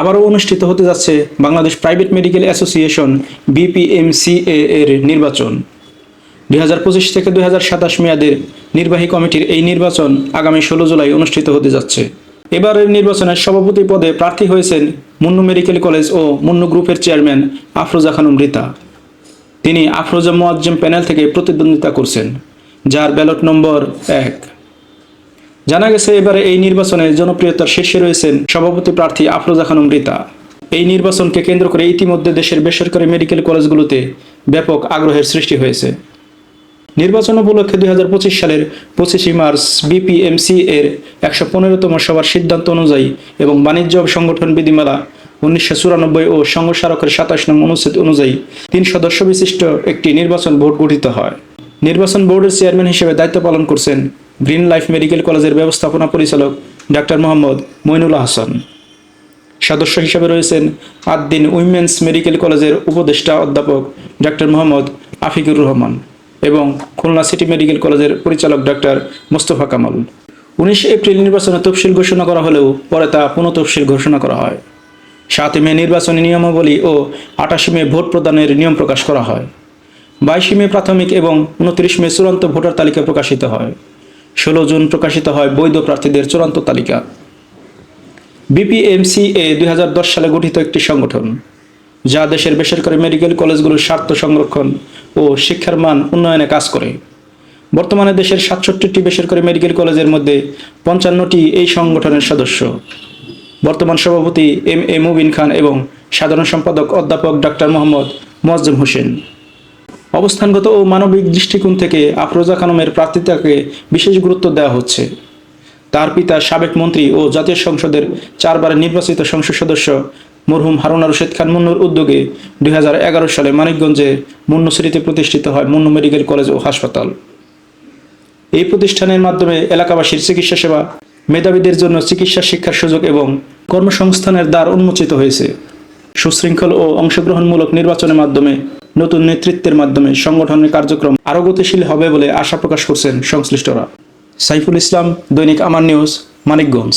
আবারও অনুষ্ঠিত হতে যাচ্ছে Bangladesh private medical association BPMCA এর নির্বাচন। দুই হাজার পঁচিশ থেকে দুই হাজার সাতাশ মেয়াদের নির্বাহী কমিটির এই নির্বাচন আগামী ষোলো জুলাই অনুষ্ঠিত হতে যাচ্ছে। এবারের নির্বাচনের সভাপতি পদে প্রার্থী হয়েছেন মুন্নু মেডিকেল কলেজ ও মুন্নু গ্রুপের চেয়ারম্যান আফরোজা খানম রীতা। তিনি আফরোজা মোয়াজ্জেম প্যানেল থেকে প্রতিদ্বন্দ্বিতা করছেন, যার ব্যালট নম্বর এক। জানা গেছে এবারে এই নির্বাচনে জনপ্রিয়তার শীর্ষে রয়েছেন সভাপতি প্রার্থী আফরোজা খানম রীতা। এই নির্বাচনকে কেন্দ্র করে ইতিমধ্যে দেশের বেসরকারি মেডিকেল কলেজগুলোতে ব্যাপক আগ্রহের সৃষ্টি হয়েছে। নির্বাচন উপলক্ষে দুই হাজার পঁচিশ সালের পঁচিশে মার্চ বিপিএমসি এর একশো পনেরোতম সভার সিদ্ধান্ত অনুযায়ী এবং বাণিজ্য সংগঠন বিধিমালা উনিশশো চুরানব্বই ও সংঘ স্মারকের সাতাশ নং অনুচ্ছেদ অনুযায়ী তিন সদস্য বিশিষ্ট একটি নির্বাচন বোর্ড গঠিত হয়। নির্বাচন বোর্ডের চেয়ারম্যান হিসেবে দায়িত্ব পালন করছেন গ্রিন লাইফ মেডিকেল কলেজের ব্যবস্থাপনা পরিচালক ডাক্তার মোহাম্মদ মইনুল হাসান সদস্য হিসেবে রয়েছেন আদ্দিন উইমেন্স মেডিকেল কলেজের উপদেষ্টা অধ্যাপক ডাক্তার মোহাম্মদ আফিকুর রহমান এবং খুলনা সিটি মেডিকেল কলেজের পরিচালক ডাক্তার মোস্তফা কামাল। উনিশ এপ্রিল নির্বাচনে তফসিল ঘোষণা করা হলেও পরে তা পুনঃ তফসিল ঘোষণা করা হয়। সাতই মে নির্বাচনী নিয়মাবলী ও আটাশি মে ভোট প্রদানের নিয়ম প্রকাশ করা হয়। বাইশে মে প্রাথমিক এবং উনত্রিশ মে চূড়ান্ত ভোটার তালিকা প্রকাশিত হয়। ষোলো জুন প্রকাশিত হয় বৈধ প্রার্থীদের চূড়ান্ত তালিকা। বিপিএমসি এ দুই হাজার দশ সালে গঠিত একটি সংগঠন, যা দেশের বেসরকারি মেডিকেল কলেজগুলোর স্বার্থ সংরক্ষণ ও শিক্ষার মান উন্নয়নে কাজ করে। বর্তমানে দেশের সাতষট্টিটি বেসরকারি মেডিকেল কলেজের মধ্যে পঞ্চান্নটি এই সংগঠনের সদস্য। বর্তমান সভাপতি এম এ মুবিন খান এবং সাধারণ সম্পাদক অধ্যাপক ডাক্তার মোহাম্মদ মোয়াজ্জেম হোসেন। অবস্থানগত ও মানবিক দৃষ্টিকোণ থেকে আফরোজা খানমের প্রার্থিতাকে বিশেষ গুরুত্ব দেওয়া হচ্ছে। তার পিতা সাবেক মন্ত্রী ও জাতীয় সংসদের চারবারের নির্বাচিত সংসদ সদস্য মরহুম হারুনা রশিদ খান মুন্নুর উদ্যোগে দুই সালে মানিকগঞ্জে মুন্নুশ্রীতে প্রতিষ্ঠিত হয় মুন্নু মেডিকেল কলেজ ও হাসপাতাল। এই প্রতিষ্ঠানের মাধ্যমে এলাকাবাসীর চিকিৎসা সেবা, মেধাবীদের জন্য চিকিৎসা শিক্ষার সুযোগ এবং কর্মসংস্থানের দ্বার উন্মোচিত হয়েছে। সুশৃঙ্খল ও অংশগ্রহণমূলক নির্বাচনের মাধ্যমে নতুন নেতৃত্বের মাধ্যমে সংগঠনের কার্যক্রম আরও গতিশীল হবে বলে আশা প্রকাশ করছেন সংশ্লিষ্টরা। সাইফুল ইসলাম, দৈনিক আমার নিউজ, মানিকগঞ্জ।